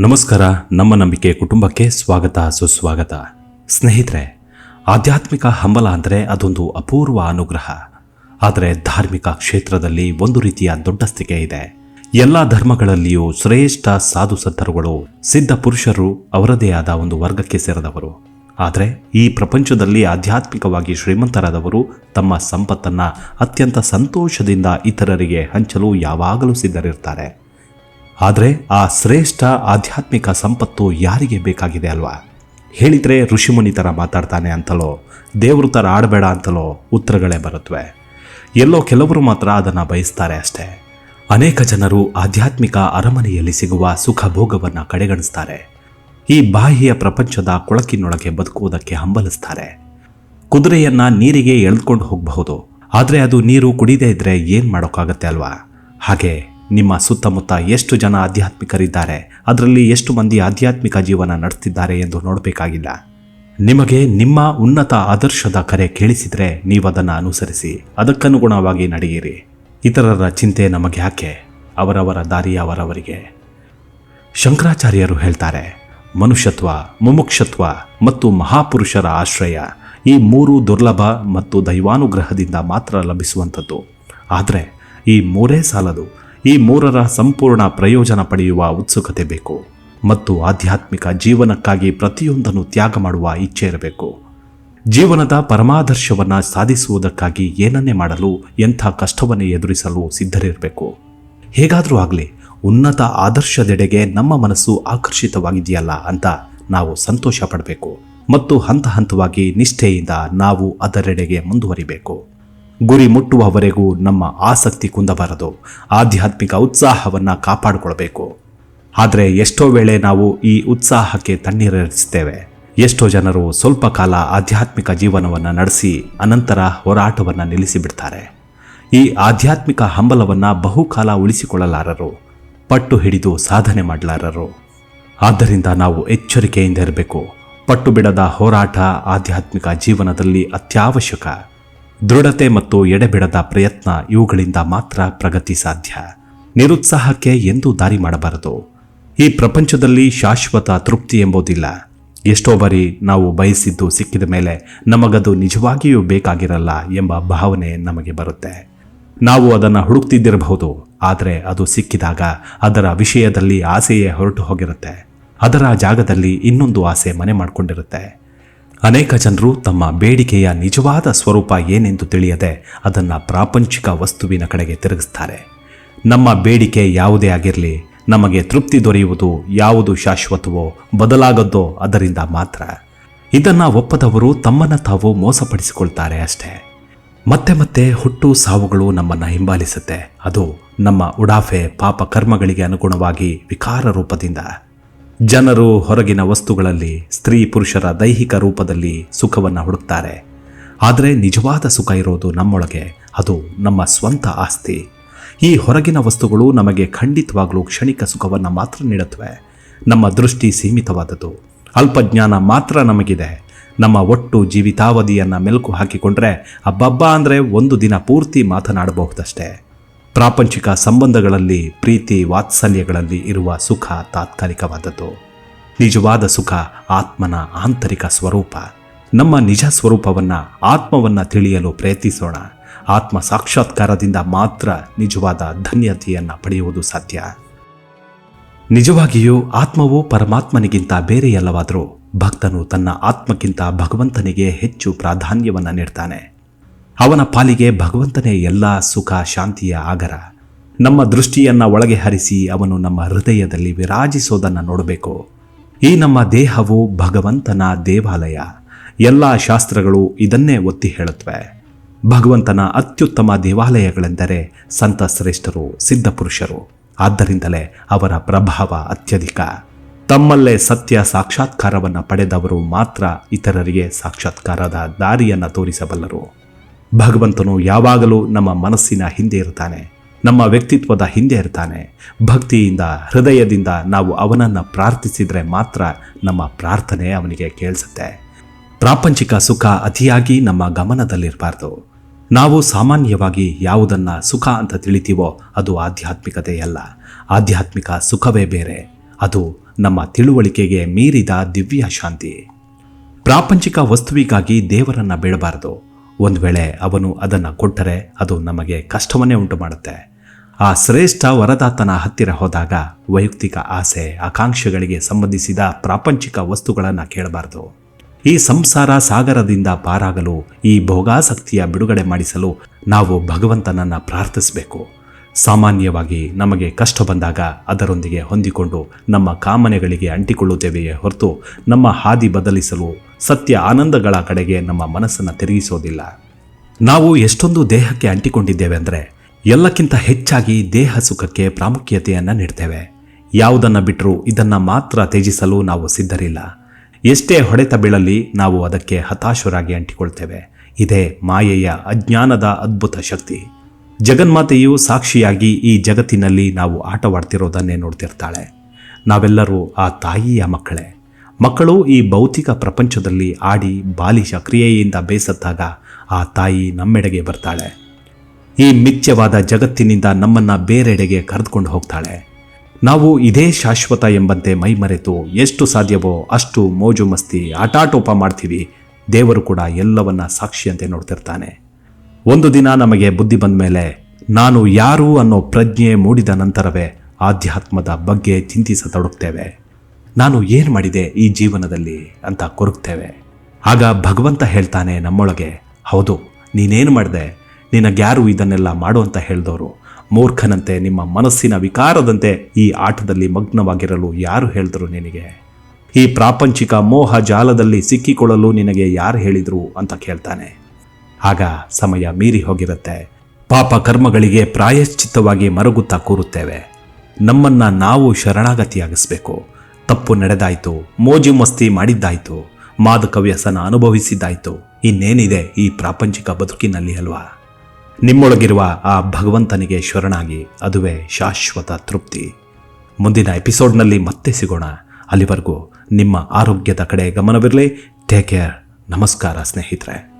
ನಮಸ್ಕಾರ, ನಮ್ಮ ನಂಬಿಕೆ ಕುಟುಂಬಕ್ಕೆ ಸ್ವಾಗತ, ಸುಸ್ವಾಗತ. ಸ್ನೇಹಿತರೆ, ಆಧ್ಯಾತ್ಮಿಕ ಹಂಬಲ ಅಂದರೆ ಅದೊಂದು ಅಪೂರ್ವ ಅನುಗ್ರಹ. ಆದರೆ ಧಾರ್ಮಿಕ ಕ್ಷೇತ್ರದಲ್ಲಿ ಒಂದು ರೀತಿಯ ದೊಡ್ಡ ಸ್ಥಿಕೆ ಇದೆ. ಎಲ್ಲ ಧರ್ಮಗಳಲ್ಲಿಯೂ ಶ್ರೇಷ್ಠ ಸಾಧು ಸಂತರುಗಳು ಸಿದ್ಧ ಪುರುಷರು ಅವರದೇ ಆದ ಒಂದು ವರ್ಗಕ್ಕೆ ಸೇರಿದವರು. ಆದರೆ ಈ ಪ್ರಪಂಚದಲ್ಲಿ ಆಧ್ಯಾತ್ಮಿಕವಾಗಿ ಶ್ರೀಮಂತರಾದವರು ತಮ್ಮ ಸಂಪತ್ತನ್ನ ಅತ್ಯಂತ ಸಂತೋಷದಿಂದ ಇತರರಿಗೆ ಹಂಚಲು ಯಾವಾಗಲೂ ಸಿದ್ಧರಿರ್ತಾರೆ. ಆದರೆ ಆ ಶ್ರೇಷ್ಠ ಆಧ್ಯಾತ್ಮಿಕ ಸಂಪತ್ತು ಯಾರಿಗೆ ಬೇಕಾಗಿದೆ ಅಲ್ವಾ? ಹೇಳಿದರೆ ಋಷಿಮುನಿ ಥರ ಮಾತಾಡ್ತಾನೆ ಅಂತಲೋ, ದೇವ್ರ ಥರ ಆಡಬೇಡ ಅಂತಲೋ ಉತ್ತರಗಳೇ ಬರುತ್ತವೆ ಎಲ್ಲೋ ಕೆಲವರು ಮಾತ್ರ ಅದನ್ನು ಬಯಸ್ತಾರೆ ಅಷ್ಟೇ. ಅನೇಕ ಜನರು ಆಧ್ಯಾತ್ಮಿಕ ಅರಮನೆಯಲ್ಲಿ ಸಿಗುವ ಸುಖ ಭೋಗವನ್ನು ಕಡೆಗಣಿಸ್ತಾರೆ. ಈ ಬಾಹ್ಯ ಪ್ರಪಂಚದ ಕೊಳಕಿನೊಳಗೆ ಬದುಕುವುದಕ್ಕೆ ಹಂಬಲಿಸ್ತಾರೆ. ಕುದುರೆಯನ್ನ ನೀರಿಗೆ ಎಳೆದುಕೊಂಡು ಹೋಗಬಹುದು. ಆದರೆ ಅದು ನೀರು ಕುಡಿದೇ ಇದ್ರೆ ಏನು ಮಾಡೋಕ್ಕಾಗತ್ತೆ ಅಲ್ವಾ? ಹಾಗೆ ನಿಮ್ಮ ಸುತ್ತಮುತ್ತ ಎಷ್ಟು ಜನ ಆಧ್ಯಾತ್ಮಿಕರಿದ್ದಾರೆ? ಅದರಲ್ಲಿ ಎಷ್ಟು ಮಂದಿ ಆಧ್ಯಾತ್ಮಿಕ ಜೀವನ ನಡೆಸ್ತಿದ್ದಾರೆ ಎಂದು ನೋಡಬೇಕಾಗಿಲ್ಲ. ನಿಮಗೆ ನಿಮ್ಮ ಉನ್ನತ ಆದರ್ಶದ ಕರೆ ಕೇಳಿಸಿದರೆ ನೀವು ಅದನ್ನು ಅನುಸರಿಸಿ, ಅದಕ್ಕನುಗುಣವಾಗಿ ನಡೆಯಿರಿ. ಇತರರ ಚಿಂತೆ ನಮಗೆ ಯಾಕೆ? ಅವರವರ ದಾರಿ ಅವರವರಿಗೆ. ಶಂಕರಾಚಾರ್ಯರು ಹೇಳ್ತಾರೆ, ಮನುಷ್ಯತ್ವ, ಮುಮುಕ್ಷತ್ವ ಮತ್ತು ಮಹಾಪುರುಷರ ಆಶ್ರಯ ಈ ಮೂರು ದುರ್ಲಭ ಮತ್ತು ದೈವಾನುಗ್ರಹದಿಂದ ಮಾತ್ರ ಲಭಿಸುವಂಥದ್ದು. ಆದರೆ ಈ ಮೂರೇ ಸಾಲದು ಈ ಮೂರರ ಸಂಪೂರ್ಣ ಪ್ರಯೋಜನ ಪಡೆಯುವ ಉತ್ಸುಕತೆ ಬೇಕು ಮತ್ತು ಆಧ್ಯಾತ್ಮಿಕ ಜೀವನಕ್ಕಾಗಿ ಪ್ರತಿಯೊಂದನ್ನು ತ್ಯಾಗ ಮಾಡುವ ಇಚ್ಛೆ ಇರಬೇಕು. ಜೀವನದ ಪರಮಾದರ್ಶವನ್ನು ಸಾಧಿಸುವುದಕ್ಕಾಗಿ ಏನನ್ನೇ ಮಾಡಲು ಎಂಥ ಕಷ್ಟವನ್ನೇ ಎದುರಿಸಲು ಸಿದ್ಧರಿರಬೇಕು. ಹೇಗಾದರೂ ಆಗಲಿ, ಉನ್ನತ ಆದರ್ಶದೆಡೆಗೆ ನಮ್ಮ ಮನಸ್ಸು ಆಕರ್ಷಿತವಾಗಿದೆಯಲ್ಲ ಅಂತ ನಾವು ಸಂತೋಷ ಪಡಬೇಕು ಮತ್ತು ಹಂತ ಹಂತವಾಗಿ ನಿಷ್ಠೆಯಿಂದ ನಾವು ಅದರೆಡೆಗೆ ಮುಂದುವರಿಬೇಕು. ಗುರಿ ಮುಟ್ಟುವವರೆಗೂ ನಮ್ಮ ಆಸಕ್ತಿ ಕುಂದಬಾರದು. ಆಧ್ಯಾತ್ಮಿಕ ಉತ್ಸಾಹವನ್ನು ಕಾಪಾಡಿಕೊಳ್ಬೇಕು. ಆದರೆ ಎಷ್ಟೋ ವೇಳೆ ನಾವು ಈ ಉತ್ಸಾಹಕ್ಕೆ ತಣ್ಣೀರಿಸ್ತೇವೆ ಎಷ್ಟೋ ಜನರು ಸ್ವಲ್ಪ ಕಾಲ ಆಧ್ಯಾತ್ಮಿಕ ಜೀವನವನ್ನು ನಡೆಸಿ ಅನಂತರ ಹೋರಾಟವನ್ನು ನಿಲ್ಲಿಸಿಬಿಡ್ತಾರೆ. ಈ ಆಧ್ಯಾತ್ಮಿಕ ಹಂಬಲವನ್ನು ಬಹುಕಾಲ ಉಳಿಸಿಕೊಳ್ಳಲಾರರು. ಪಟ್ಟು ಹಿಡಿದು ಸಾಧನೆ ಮಾಡಲಾರರು. ಆದ್ದರಿಂದ ನಾವು ಎಚ್ಚರಿಕೆಯಿಂದ ಇರಬೇಕು. ಪಟ್ಟು ಬಿಡದ ಹೋರಾಟ ಆಧ್ಯಾತ್ಮಿಕ ಜೀವನದಲ್ಲಿ ಅತ್ಯವಶ್ಯಕ. ದೃಢತೆ ಮತ್ತು ಎಡೆಬಿಡದ ಪ್ರಯತ್ನ ಇವುಗಳಿಂದ ಮಾತ್ರ ಪ್ರಗತಿ ಸಾಧ್ಯ. ನಿರುತ್ಸಾಹಕ್ಕೆ ಎಂದೂ ದಾರಿ ಮಾಡಬಾರದು. ಈ ಪ್ರಪಂಚದಲ್ಲಿ ಶಾಶ್ವತ ತೃಪ್ತಿ ಎಂಬುದಿಲ್ಲ. ಎಷ್ಟೋ ಬಾರಿ ನಾವು ಬಯಸಿದ್ದು ಸಿಕ್ಕಿದ ಮೇಲೆ ನಮಗದು ನಿಜವಾಗಿಯೂ ಬೇಕಾಗಿರಲ್ಲ ಎಂಬ ಭಾವನೆ ನಮಗೆ ಬರುತ್ತೆ. ನಾವು ಅದನ್ನು ಹುಡುಕ್ತಿದ್ದಿರಬಹುದು, ಆದರೆ ಅದು ಸಿಕ್ಕಿದಾಗ ಅದರ ವಿಷಯದಲ್ಲಿ ಆಸೆಯೇ ಹೊರಟು ಹೋಗಿರುತ್ತೆ. ಅದರ ಜಾಗದಲ್ಲಿ ಇನ್ನೊಂದು ಆಸೆ ಮನೆ ಮಾಡಿಕೊಂಡಿರುತ್ತೆ. ಅನೇಕ ಜನರು ತಮ್ಮ ಬೇಡಿಕೆಯ ನಿಜವಾದ ಸ್ವರೂಪ ಏನೆಂದು ತಿಳಿಯದೆ ಅದನ್ನು ಪ್ರಾಪಂಚಿಕ ವಸ್ತುವಿನ ಕಡೆಗೆ ತಿರುಗಿಸ್ತಾರೆ. ನಮ್ಮ ಬೇಡಿಕೆ ಯಾವುದೇ ಆಗಿರಲಿ, ನಮಗೆ ತೃಪ್ತಿ ದೊರೆಯುವುದು ಯಾವುದು ಶಾಶ್ವತವೋ, ಬದಲಾಗದ್ದೋ ಅದರಿಂದ ಮಾತ್ರ. ಇದನ್ನು ಒಪ್ಪದವರು ತಮ್ಮನ್ನು ತಾವು ಮೋಸಪಡಿಸಿಕೊಳ್ತಾರೆ ಅಷ್ಟೇ. ಮತ್ತೆ ಮತ್ತೆ ಹುಟ್ಟು ಸಾವುಗಳು ನಮ್ಮನ್ನು ಹಿಂಬಾಲಿಸುತ್ತೆ. ಅದು ನಮ್ಮ ಉಡಾಫೆ ಪಾಪ ಕರ್ಮಗಳಿಗೆ ಅನುಗುಣವಾಗಿ ವಿಕಾರ ರೂಪದಿಂದ. ಜನರು ಹೊರಗಿನ ವಸ್ತುಗಳಲ್ಲಿ ಸ್ತ್ರೀ ಪುರುಷರ ದೈಹಿಕ ರೂಪದಲ್ಲಿ ಸುಖವನ್ನು ಹುಡುಕ್ತಾರೆ. ಆದರೆ ನಿಜವಾದ ಸುಖ ಇರೋದು ನಮ್ಮೊಳಗೆ, ಅದು ನಮ್ಮ ಸ್ವಂತ ಆಸ್ತಿ. ಈ ಹೊರಗಿನ ವಸ್ತುಗಳು ನಮಗೆ ಖಂಡಿತವಾಗಲೂ ಕ್ಷಣಿಕ ಸುಖವನ್ನು ಮಾತ್ರ ನೀಡುತ್ತವೆ. ನಮ್ಮ ದೃಷ್ಟಿ ಸೀಮಿತವಾದದ್ದು. ಅಲ್ಪಜ್ಞಾನ ಮಾತ್ರ ನಮಗಿದೆ. ನಮ್ಮ ಒಟ್ಟು ಜೀವಿತಾವಧಿಯನ್ನು ಮೆಲುಕು ಹಾಕಿಕೊಂಡ್ರೆ, ಅಬ್ಬಬ್ಬಾ ಅಂದರೆ ಒಂದು ದಿನ ಪೂರ್ತಿ ಮಾತನಾಡಬಹುದಷ್ಟೇ. ಪ್ರಾಪಂಚಿಕ ಸಂಬಂಧಗಳಲ್ಲಿ, ಪ್ರೀತಿ ವಾತ್ಸಲ್ಯಗಳಲ್ಲಿ ಇರುವ ಸುಖ ತಾತ್ಕಾಲಿಕವಾದದ್ದು. ನಿಜವಾದ ಸುಖ ಆತ್ಮನ ಆಂತರಿಕ ಸ್ವರೂಪ. ನಮ್ಮ ನಿಜ ಸ್ವರೂಪವನ್ನು, ಆತ್ಮವನ್ನು ತಿಳಿಯಲು ಪ್ರಯತ್ನಿಸೋಣ. ಆತ್ಮ ಸಾಕ್ಷಾತ್ಕಾರದಿಂದ ಮಾತ್ರ ನಿಜವಾದ ಧನ್ಯತೆಯನ್ನು ಪಡೆಯುವುದು ಸಾಧ್ಯ. ನಿಜವಾಗಿಯೂ ಆತ್ಮವು ಪರಮಾತ್ಮನಿಗಿಂತ ಬೇರೆಯಲ್ಲವಾದರೂ ಭಕ್ತನು ತನ್ನ ಆತ್ಮಕ್ಕಿಂತ ಭಗವಂತನಿಗೆ ಹೆಚ್ಚು ಪ್ರಾಧಾನ್ಯವನ್ನು ನೀಡ್ತಾನೆ. ಅವನ ಪಾಲಿಗೆ ಭಗವಂತನೇ ಎಲ್ಲ ಸುಖ, ಶಾಂತಿಯ ಆಗರ. ನಮ್ಮ ದೃಷ್ಟಿಯನ್ನು ಒಳಗೆ ಹರಿಸಿ ಅವನು ನಮ್ಮ ಹೃದಯದಲ್ಲಿ ವಿರಾಜಿಸೋದನ್ನು ನೋಡಬೇಕು. ಈ ನಮ್ಮ ದೇಹವು ಭಗವಂತನ ದೇವಾಲಯ. ಎಲ್ಲ ಶಾಸ್ತ್ರಗಳು ಇದನ್ನೇ ಒತ್ತಿ ಹೇಳುತ್ತವೆ ಭಗವಂತನ ಅತ್ಯುತ್ತಮ ದೇವಾಲಯಗಳೆಂದರೆ ಸಂತ ಶ್ರೇಷ್ಠರು ಸಿದ್ಧಪುರುಷರು ಆದ್ದರಿಂದಲೇ ಅವರ ಪ್ರಭಾವ ಅತ್ಯಧಿಕ. ತಮ್ಮಲ್ಲೇ ಸತ್ಯ ಸಾಕ್ಷಾತ್ಕಾರವನ್ನು ಪಡೆದವರು ಮಾತ್ರ ಇತರರಿಗೆ ಸಾಕ್ಷಾತ್ಕಾರದ ದಾರಿಯನ್ನು ತೋರಿಸಬಲ್ಲರು. ಭಗವಂತನು ಯಾವಾಗಲೂ ನಮ್ಮ ಮನಸ್ಸಿನ ಹಿಂದೆ ಇರ್ತಾನೆ. ನಮ್ಮ ವ್ಯಕ್ತಿತ್ವದ ಹಿಂದೆ ಇರ್ತಾನೆ. ಭಕ್ತಿಯಿಂದ, ಹೃದಯದಿಂದ ನಾವು ಅವನನ್ನು ಪ್ರಾರ್ಥಿಸಿದರೆ ಮಾತ್ರ ನಮ್ಮ ಪ್ರಾರ್ಥನೆ ಅವನಿಗೆ ಕೇಳಿಸುತ್ತೆ. ಪ್ರಾಪಂಚಿಕ ಸುಖ ಅತಿಯಾಗಿ ನಮ್ಮ ಗಮನದಲ್ಲಿರಬಾರ್ದು. ನಾವು ಸಾಮಾನ್ಯವಾಗಿ ಯಾವುದನ್ನು ಸುಖ ಅಂತ ತಿಳಿತೀವೋ ಅದು ಆಧ್ಯಾತ್ಮಿಕತೆಯಲ್ಲ ಆಧ್ಯಾತ್ಮಿಕ ಸುಖವೇ ಬೇರೆ. ಅದು ನಮ್ಮ ತಿಳುವಳಿಕೆಗೆ ಮೀರಿದ ದಿವ್ಯ ಶಾಂತಿ. ಪ್ರಾಪಂಚಿಕ ವಸ್ತುವಿಗಾಗಿ ದೇವರನ್ನು ಬೇಡಬಾರದು. ಒಂದು ವೇಳೆ ಅವನು ಅದನ್ನು ಕೊಟ್ಟರೆ ಅದು ನಮಗೆ ಕಷ್ಟವನ್ನೇ ಉಂಟು ಮಾಡುತ್ತೆ. ಆ ಶ್ರೇಷ್ಠ ವರದಾತನ ಹತ್ತಿರ ಹೋದಾಗ ವೈಯಕ್ತಿಕ ಆಸೆ, ಆಕಾಂಕ್ಷೆಗಳಿಗೆ ಸಂಬಂಧಿಸಿದ ಪ್ರಾಪಂಚಿಕ ವಸ್ತುಗಳನ್ನು ಕೇಳಬಾರದು. ಈ ಸಂಸಾರ ಸಾಗರದಿಂದ ಪಾರಾಗಲು, ಈ ಭೋಗಾಸಕ್ತಿಯ ಬಿಡುಗಡೆ ಮಾಡಿಸಲು ನಾವು ಭಗವಂತನನ್ನು ಪ್ರಾರ್ಥಿಸಬೇಕು. ಸಾಮಾನ್ಯವಾಗಿ ನಮಗೆ ಕಷ್ಟ ಬಂದಾಗ ಅದರೊಂದಿಗೆ ಹೊಂದಿಕೊಂಡು ನಮ್ಮ ಕಾಮನೆಗಳಿಗೆ ಅಂಟಿಕೊಳ್ಳುತ್ತೇವೆಯೇ ಹೊರತು ನಮ್ಮ ಹಾದಿ ಬದಲಿಸಲು ಸತ್ಯ ಆನಂದಗಳ ಕಡೆಗೆ ನಮ್ಮ ಮನಸ್ಸನ್ನು ತಿರುಗಿಸೋದಿಲ್ಲ. ನಾವು ಎಷ್ಟೊಂದು ದೇಹಕ್ಕೆ ಅಂಟಿಕೊಂಡಿದ್ದೇವೆ ಅಂದರೆ ಎಲ್ಲಕ್ಕಿಂತ ಹೆಚ್ಚಾಗಿ ದೇಹ ಸುಖಕ್ಕೆ ಪ್ರಾಮುಖ್ಯತೆಯನ್ನು ನೀಡ್ತೇವೆ. ಯಾವುದನ್ನು ಬಿಟ್ಟರೂ ಇದನ್ನು ಮಾತ್ರ ತ್ಯಜಿಸಲು ನಾವು ಸಿದ್ಧರಿಲ್ಲ. ಎಷ್ಟೇ ಹೊಡೆತ ಬೀಳಲಿ ನಾವು ಅದಕ್ಕೆ ಹತಾಶರಾಗಿ ಅಂಟಿಕೊಳ್ತೇವೆ. ಇದೇ ಮಾಯೆಯ ಅಜ್ಞಾನದ ಅದ್ಭುತ ಶಕ್ತಿ. ಜಗನ್ಮಾತೆಯು ಸಾಕ್ಷಿಯಾಗಿ ಈ ಜಗತ್ತಿನಲ್ಲಿ ನಾವು ಆಟವಾಡ್ತಿರೋದನ್ನೇ ನೋಡ್ತಿರ್ತಾಳೆ. ನಾವೆಲ್ಲರೂ ಆ ತಾಯಿಯ ಮಕ್ಕಳೇ. ಮಕ್ಕಳು ಈ ಭೌತಿಕ ಪ್ರಪಂಚದಲ್ಲಿ ಆಡಿ ಬಾಲಿಶ ಕ್ರಿಯೆಯಿಂದ ಬೇಸತ್ತಾಗ ಆ ತಾಯಿ ನಮ್ಮೆಡೆಗೆ ಬರ್ತಾಳೆ. ಈ ಮಿಥ್ಯವಾದ ಜಗತ್ತಿನಿಂದ ನಮ್ಮನ್ನು ಬೇರೆಡೆಗೆ ಕರೆದುಕೊಂಡು ಹೋಗ್ತಾಳೆ. ನಾವು ಇದೇ ಶಾಶ್ವತ ಎಂಬಂತೆ ಮೈಮರೆತು ಎಷ್ಟು ಸಾಧ್ಯವೋ ಅಷ್ಟು ಮೋಜು ಮಸ್ತಿ ಆಟಾಟೋಪ ಮಾಡ್ತೀವಿ. ದೇವರು ಕೂಡ ಎಲ್ಲವನ್ನ ಸಾಕ್ಷಿಯಂತೆ ನೋಡ್ತಿರ್ತಾನೆ. ಒಂದು ದಿನ ನಮಗೆ ಬುದ್ಧಿ ಬಂದ ಮೇಲೆ ನಾನು ಯಾರು ಅನ್ನೋ ಪ್ರಜ್ಞೆ ಮೂಡಿದ ನಂತರವೇ ಆಧ್ಯಾತ್ಮದ ಬಗ್ಗೆ ಚಿಂತಿಸತೊಡಗ್ತೇವೆ. ನಾನು ಏನು ಮಾಡಿದೆ ಈ ಜೀವನದಲ್ಲಿ ಅಂತ ಕೊರಗ್ತೇವೆ. ಆಗ ಭಗವಂತ ಹೇಳ್ತಾನೆ ನಮ್ಮೊಳಗೆ, ಹೌದು, ನೀನೇನು ಮಾಡಿದೆ? ನಿನಗ್ಯಾರು ಇದನ್ನೆಲ್ಲ ಮಾಡು ಅಂತ ಹೇಳಿದವರು. ಮೂರ್ಖನಂತೆ, ನಿಮ್ಮ ಮನಸ್ಸಿನ ವಿಕಾರದಂತೆ ಈ ಆಟದಲ್ಲಿ ಮಗ್ನವಾಗಿರಲು ಯಾರು ಹೇಳಿದ್ರು ನಿನಗೆ? ಈ ಪ್ರಾಪಂಚಿಕ ಮೋಹ ಜಾಲದಲ್ಲಿ ಸಿಕ್ಕಿಕೊಳ್ಳಲು ನಿನಗೆ ಯಾರು ಹೇಳಿದ್ರು ಅಂತ ಕೇಳ್ತಾನೆ. ಆಗ ಸಮಯ ಮೀರಿ ಹೋಗಿರುತ್ತೆ. ಪಾಪ ಕರ್ಮಗಳಿಗೆ ಪ್ರಾಯಶ್ಚಿತ್ತವಾಗಿ ಮರುಗುತ್ತಾ ಕೂರುತ್ತೇವೆ. ನಮ್ಮನ್ನ ನಾವು ಶರಣಾಗತಿಯಾಗಿಸ್ಬೇಕು. ತಪ್ಪು ನಡೆದಾಯ್ತು, ಮೋಜು ಮಸ್ತಿ ಮಾಡಿದ್ದಾಯ್ತು ಮಾದಕ ವ್ಯಸನ ಅನುಭವಿಸಿದ್ದಾಯ್ತು. ಇನ್ನೇನಿದೆ ಈ ಪ್ರಾಪಂಚಿಕ ಬದುಕಿನಲ್ಲಿ ಅಲ್ವಾ? ನಿಮ್ಮೊಳಗಿರುವ ಆ ಭಗವಂತನಿಗೆ ಶರಣಾಗಿ ಅದುವೇ ಶಾಶ್ವತ ತೃಪ್ತಿ. ಮುಂದಿನ ಎಪಿಸೋಡ್ನಲ್ಲಿ ಮತ್ತೆ ಸಿಗೋಣ. ಅಲ್ಲಿವರೆಗೂ ನಿಮ್ಮ ಆರೋಗ್ಯದ ಕಡೆ ಗಮನವಿರಲಿ. ಟೇಕ್ ಕೇರ್ ನಮಸ್ಕಾರ ಸ್ನೇಹಿತರೆ.